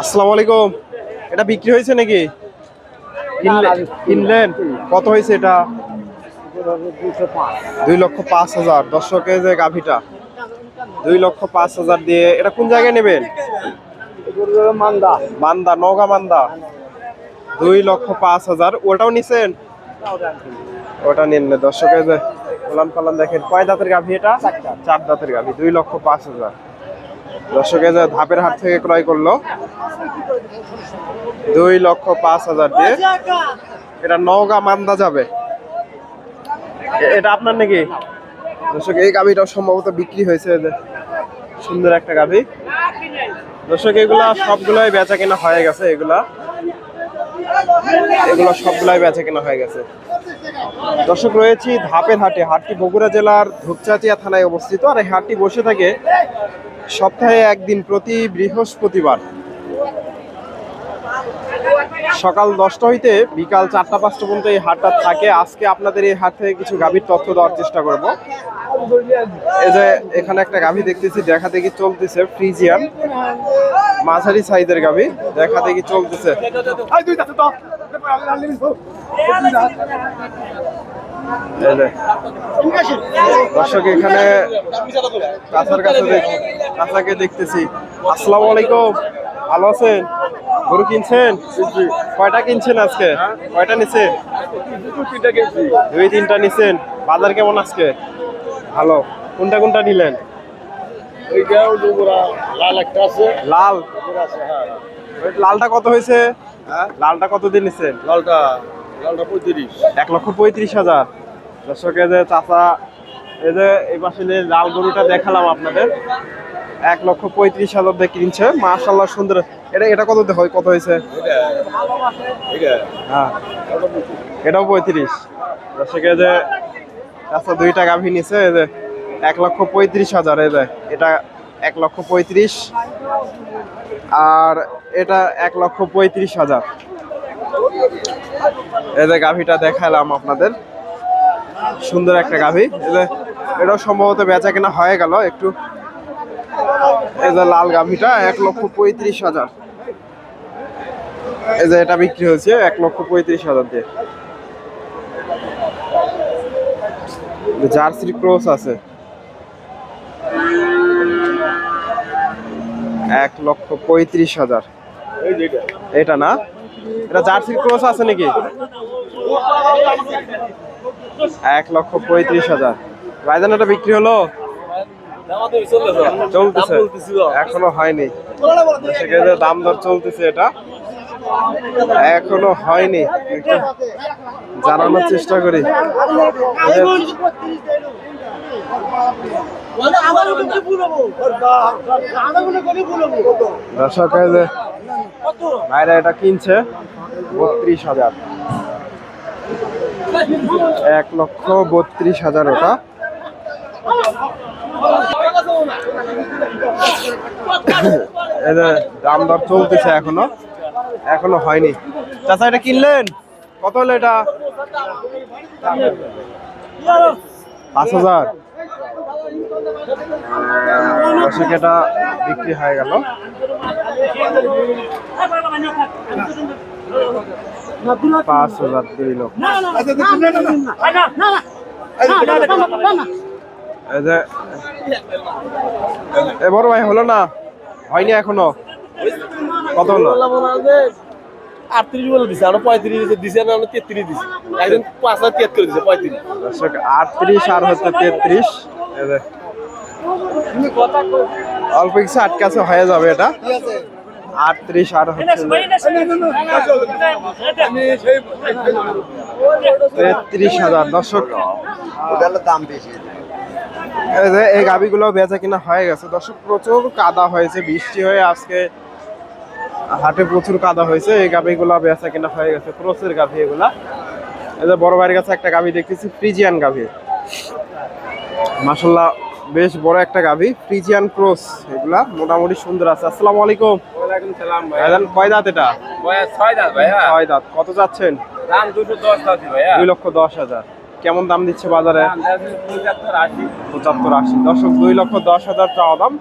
আসসালামু আলাইকুম। এটা বিক্রি হয়েছে নাকি? কিনলেন কত হয়েছে এটা? দুই লক্ষ পাঁচ হাজার। দর্শকের যে গাভিটা দুই লক্ষ পাঁচ হাজার দিয়ে। এটা কোন জায়গায় নেবেন? মান্দা। মান্দা নগা মান্দা। দুই লক্ষ পাঁচ হাজার। ওটাও নিছেন? ওটা নিন দর্শকের যে ওলান পালান দেখেন কয় দাঁতের গাভি এটা? চার দাঁতের গাভি দুই লক্ষ পাঁচ হাজার। দর্শকে যে ধাপের হাট থেকে ক্রয় করল দুই লক্ষ পাঁচ হাজার দিয়ে। এটা নওগাঁ মান্দা যাবে। এটা আপনার নাকি? দর্শক এই গাভিটাও সম্ভবত বিক্রি হয়েছে সুন্দর একটা গাভি। দর্শক এগুলা সবগুলাই বেচা কেনা হয়ে গেছে এগুলা। এগুলো সবগুলাই বেচা কেনা হয়ে গেছে। দর্শক রয়েছি ধাপের হাটে, হাটটি বগুড়া জেলার ধূপচাচিয়া থানায় অবস্থিত। আর এই হাটটি বসে থাকে সপ্তাহে একদিন প্রতি বৃহস্পতিবার। সকাল দশটা হইতে বিকাল চারটা পাঁচটা পর্যন্ত এই হাটটা থাকে। আজকে আপনাদের এই হাট থেকে কিছু গাভীর তথ্য দেওয়ার চেষ্টা করব। এই যে এখানে একটা গাভী দেখতেছি, দেখা দেখি চলতেছে, ফ্রিজিয়ান। মাঝারি সাইজের গাভী, দেখা দেখি চলতেছে। দর্শক এখানে কাছার কাছে কাছাকে দেখতেছি। আসসালামু আলাইকুম। ভালো আছেন? গরু কিনছেন? কয়টা কিনছেন আজকে? কয়টা নিছেন? দুই তিনটা নিছেন। বাজার কেমন আজকে? ভালো। কোনটা কোনটা নিলেন? লাল একটা আছে। লাল। হ্যাঁ। ওই লালটা কত হয়েছে? হ্যাঁ লালটা কত দিন নিছেন? লালটা লালটা পঁয়ত্রিশ। এক লক্ষ পঁয়ত্রিশ হাজার। দর্শকে যে চাচা এই যে এই পাশে লাল গরুটা দেখালাম আপনাদের এক লক্ষ পঁয়ত্রিশ হাজার দিয়ে কিনছে। মাশাল্লাহ সুন্দর। এটা এটা কত হয়? কত হয়েছে? এটা এটা। হ্যাঁ। এটাও পঁয়ত্রিশ। দর্শকে যে চাচা দুইটা গাভী নিছে এই যে এক লক্ষ পঁয়ত্রিশ হাজার এই যে এটা এক লক্ষ পঁয়ত্রিশ। আর এটা এক লক্ষ পঁয়ত্রিশ হাজার। যে গাভীটা দেখালাম আপনাদের। সুন্দর একটা গাভী। যে এটাও সম্ভবত বেচা কেনা হয়ে গেল একটু। এই যে লাল গাভীটা এক লক্ষ পঁয়ত্রিশ হাজার। এই যে এটা বিক্রি হয়েছে এক লক্ষ পঁয়ত্রিশ হাজার দিয়ে। জার্সির ক্রস আছে। এক লক্ষ পঁয়ত্রিশ হাজার। এটা না? এটা জার্সির ক্রস আছে নাকি? এক লক্ষ পঁয়ত্রিশ হাজার। ভাইজান এটা বিক্রি হলো? চলতেছে। এখনও হয়নি। সেক্ষেত্রে দাম দর চলতেছে এটা। এখনও হয়নি। জানানোর চেষ্টা করি। দর্শক ভাইরা এটা কিনছে বত্রিশ হাজার। এক লক্ষ বত্রিশ হাজার ওটা। দাম দর চলতেছে এখনও। এখনও হয়নি। চাচা এটা কিনলেন? কত হলো এটা? পাঁচ হাজার। দর্শক এটা বিক্রি হয়ে গেল। পাঁচ হাজার দুই এ বড় ভাই হলো না? হয়নি এখনও? কত হলো? আটত্রিশ বলে দিছে আরও পঁয়ত্রিশ দিছে না তেত্রিশ। দিছে একজন পাঁচ হাজার তিয়াত্তর দিছে পঁয়ত্রিশ আটত্রিশ আর হচ্ছে তেত্রিশ। অল্প কিছু আটকে আছে হয়ে যাবে এটা। আটত্রিশ আর হচ্ছে। তেত্রিশ হাজার দর্শক। দাম বেশি। এই যে এই গাবিগুলো বেচা কিনা হয়ে গেছে। দর্শক প্রচুর কাদা হয়েছে বৃষ্টি হয়ে আজকে হাটে প্রচুর কাদা হয়েছে। এই গাবিগুলো বেচা কিনা হয়ে গেছে ক্রোসের গাভি এগুলা। এই যে বড় ভাইয়ের কাছে একটা গাভি দেখতেছি ফ্রিজিয়ান গাভি মাসাল্লাহ বেশ বড় একটা গাভি ফ্রিজিয়ান ক্রোস এগুলা মোটামুটি সুন্দর আছে। আসসালামু আলাইকুম। ওয়ালাইকুম ভাইজান কয় দাঁত এটা? ছয় দাঁত ভাইয়া। ছয় দাঁত। কত যাচ্ছেন দাম দুটো দশ ভাইয়া। দুই লক্ষ দশ হাজার। কেমন দাম দিচ্ছে বাজারে? পঁচাত্তর আশি। দশক দুই লক্ষ দশ হাজার চাওয়া দাম।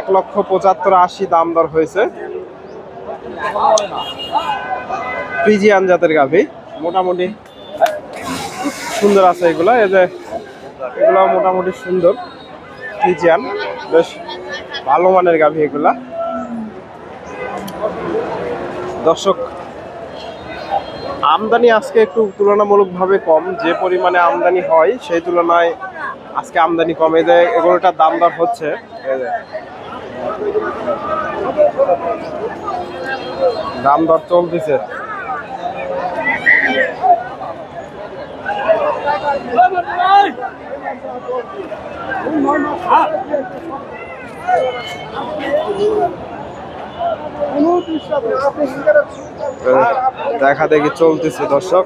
এক লক্ষ পঁচাত্তর আশি দাম দর হয়েছে। ফ্রিজিয়ান জাতের গাভী। মোটামুটি সুন্দর আছে এগুলা। এই যে এগুলো মোটামুটি সুন্দর। ফ্রিজিয়ান বেশ ভালো মানের গাভী এগুলা। দর্শক, আমদানি আজকে একটু তুলনামূলকভাবে কম। যে পরিমাণে আমদানি হয়, সেই তুলনায় আজকে আমদানি কমে। দেয় এগুলোটার দাম দর হচ্ছে। দাম দর চলতেছে। দেখা দেখি চলতেছে দর্শক।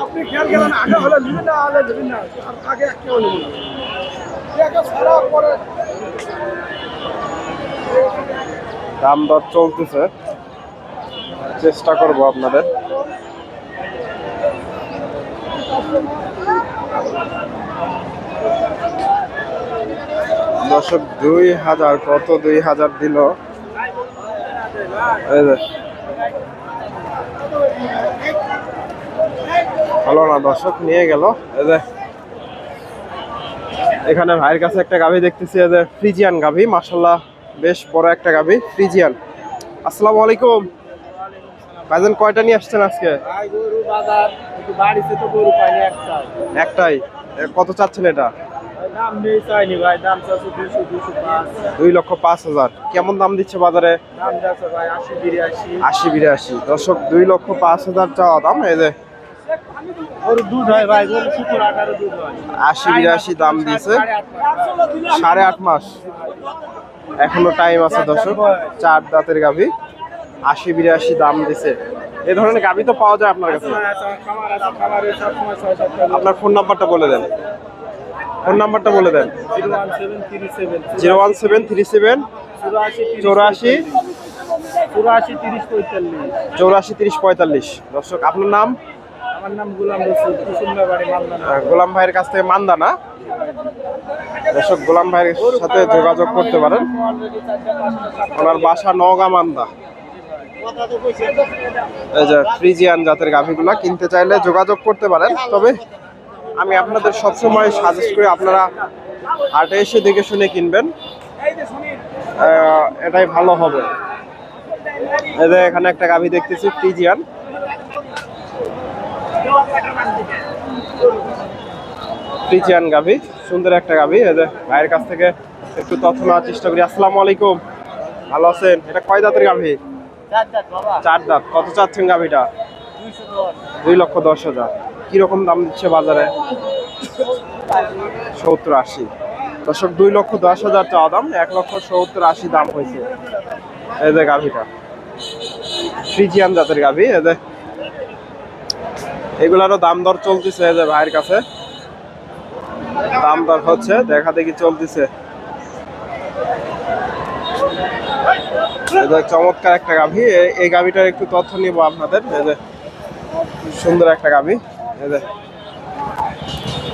আপনি খেয়াল করেন আগে হলে নিবি না আলে নিবি না আর আগে একটা হলে না একে পরে দাম দর চলতেছে। চেষ্টা করব আপনাদের। দর্শক দুই হাজার কত দুই হাজার দিল? হলো না দর্শক নিয়ে গেল। এখানে ভাইয়ের কাছে একটা গাভী দেখতেছি যে ফ্রিজিয়ান গাভী। মাসাল্লাহ বেশ বড় একটা গাভী ফ্রিজিয়ান। আসসালামু আলাইকুম। ভাইজান কয়টা নিয়ে আসছেন আজকে? একটাই। কত চাচ্ছেন এটা? দুই লক্ষ পাঁচ হাজার। কেমন দাম দিচ্ছে বাজারে? আশি বিরাশি। দর্শক দুই লক্ষ পাঁচ হাজার চাওয়া দাম এই যে। আশি বিরাশি দাম দিয়েছে। সাড়ে আট মাস। এখনও টাইম আছে দর্শক। চার দাঁতের গাভী। আশি বিরাশি দাম দিছে এ ধরনের গাভী তো পাওয়া যায় আপনার কাছে। আপনার ফোন নাম্বারটা বলে দেন। ফোন নাম্বারটা বলে দেন। Zero one seven, three seven, চুরাশি, চৌরাশি, তিরিশ পঁয়তাল্লিশ। দর্শক, আপনার নাম? আমার নাম গুলাম গোলাম ভাইয়ের কাছ থেকে মান্দানা দর্শক, গোলাম ভাইয়ের সাথে যোগাযোগ করতে পারেন। ওনার বাসা নওগাঁ মান্দা। এই যে ফ্রিজিয়ান জাতের গাভীগুলা কিনতে চাইলে যোগাযোগ করতে পারেন। তবে আমি আপনাদের সবসময় সাজেস্ট করি আপনারা হাটে এসে দেখে শুনে কিনবেন। এটাই ভালো হবে। যে এখানে একটা গাভী দেখতেছি ফ্রিজিয়ান ফ্রিজিয়ান গাভী সুন্দর একটা গাভী। এদের ভাইয়ের কাছ থেকে একটু তথ্য নেওয়ার চেষ্টা করি। আসসালামু আলাইকুম। ভালো আছেন? এটা কয় দাঁতের গাভী? চার দাঁত কত চাচ্ছেন গাভীটা? দুই লক্ষ দশ হাজার। কীরকম দাম দিচ্ছে বাজারে? সত্তর আশি। দর্শক, দুই লক্ষ দশ হাজার চাওয়া দাম, এক লক্ষ সত্তর আশি দাম হয়েছে। এই যে গাভীটা। ফ্রিজিয়ান জাতের গাভী, এই যে। এগুলারও দাম দর চলতেছে এই যে ভাইয়ের কাছে। দাম দর হচ্ছে, দেখা দেখি চলতেছে। চমৎকার একটা গাভী এই গাভীটার একটু তথ্য নিব আপনাদের সুন্দর একটা যে।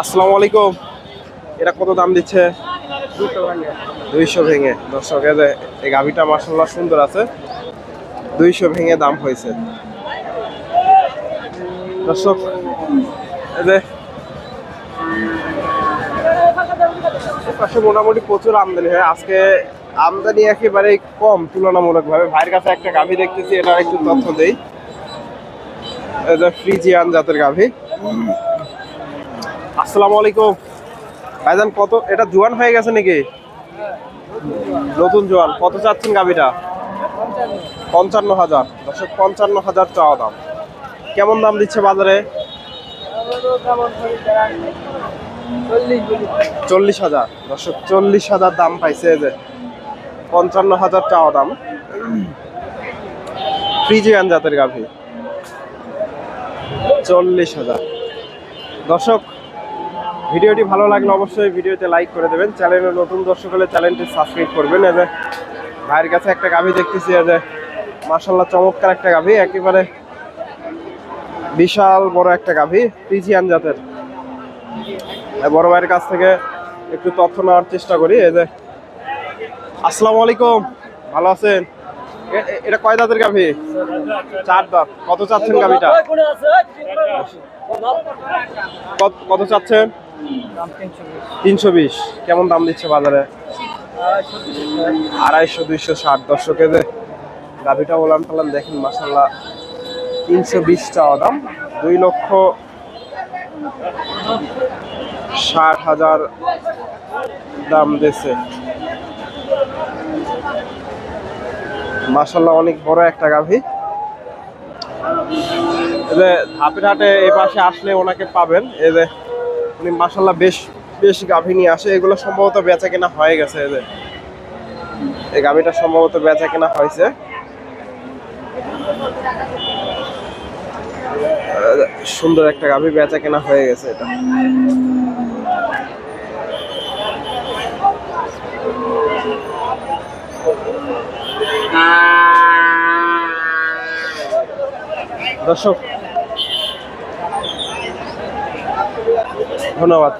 আসসালামু আলাইকুম। এটা কত দাম দিচ্ছে? দুইশো ভেঙে। দর্শক যে, এই গাভীটা মাসাল্লাহ সুন্দর আছে। দুইশো ভেঙে দাম হয়েছে। দর্শক যে পাশে মোটামুটি প্রচুর আমদানি হয়। আজকে আমদানি একেবারে কম তুলনামূলক ভাবে ভাইয়ের কাছে একটা গাভী দেখতেছি এটা একটু তথ্য দেই। যে ফ্রিজিয়ান জাতের গাভী। আসসালামু আলাইকুম। ভাইজান, কত, এটা জোয়ান হয়ে গেছে নাকি? নতুন জোয়ান, কত চাচ্ছেন গাভীটা? পঞ্চান্ন হাজার। দর্শক, পঞ্চান্ন হাজার চাওয়া দাম। কেমন দাম দিচ্ছে বাজারে? চল্লিশ হাজার। দর্শক, চল্লিশ হাজার দাম পাইছে যে। পঞ্চান্ন হাজার চাওয়া দাম। ফ্রিজিয়ান জাতের গাভী। চল্লিশ হাজার। দর্শক, ভিডিওটি ভালো লাগলে অবশ্যই ভিডিওতে লাইক করে দেবেন। চ্যানেলে নতুন দর্শক হলে চ্যানেলটি সাবস্ক্রাইব করবেন। যে ভাইয়ের কাছে একটা গাভী দেখতেছি যে মার্শাল্লাহ চমৎকার একটা গাভী, একেবারে বিশাল বড় একটা গাভী পিজিয়ান জাতের। বড় ভাইয়ের কাছ থেকে একটু তথ্য নেওয়ার চেষ্টা করি। এই যে, আসসালামু আলাইকুম, ভালো আছেন? এটা কয় দাঁতের গাভী? চার দাঁত। কত চাচ্ছেন গাভীটা? কত- চাচ্ছেন? তিনশো বিশ। কেমন দাম দিচ্ছে বাজারে? আড়াইশো, দুইশো, ষাট। দর্শকে যে গাভীটা বলান টালান দেখেন মাসাল্লাহ তিনশো বিশ দাম। দুই লক্ষ ষাট হাজার দাম দিচ্ছে মাসাল্লাহ অনেক বড় একটা গাভী। যে ধাপের হাটে এই পাশে আসলে ওনাকে পাবেন। এই যে উনি মাসাল্লাহ বেশ বেশ গাভী নিয়ে আসে। এগুলো সম্ভবত বেচা কেনা হয়ে গেছে, এই যে। এই গাভীটা সম্ভবত বেচা কেনা হয়েছে। সুন্দর একটা গাভী বেচা কেনা হয়ে গেছে এটা। দর্শক ধন্যবাদ।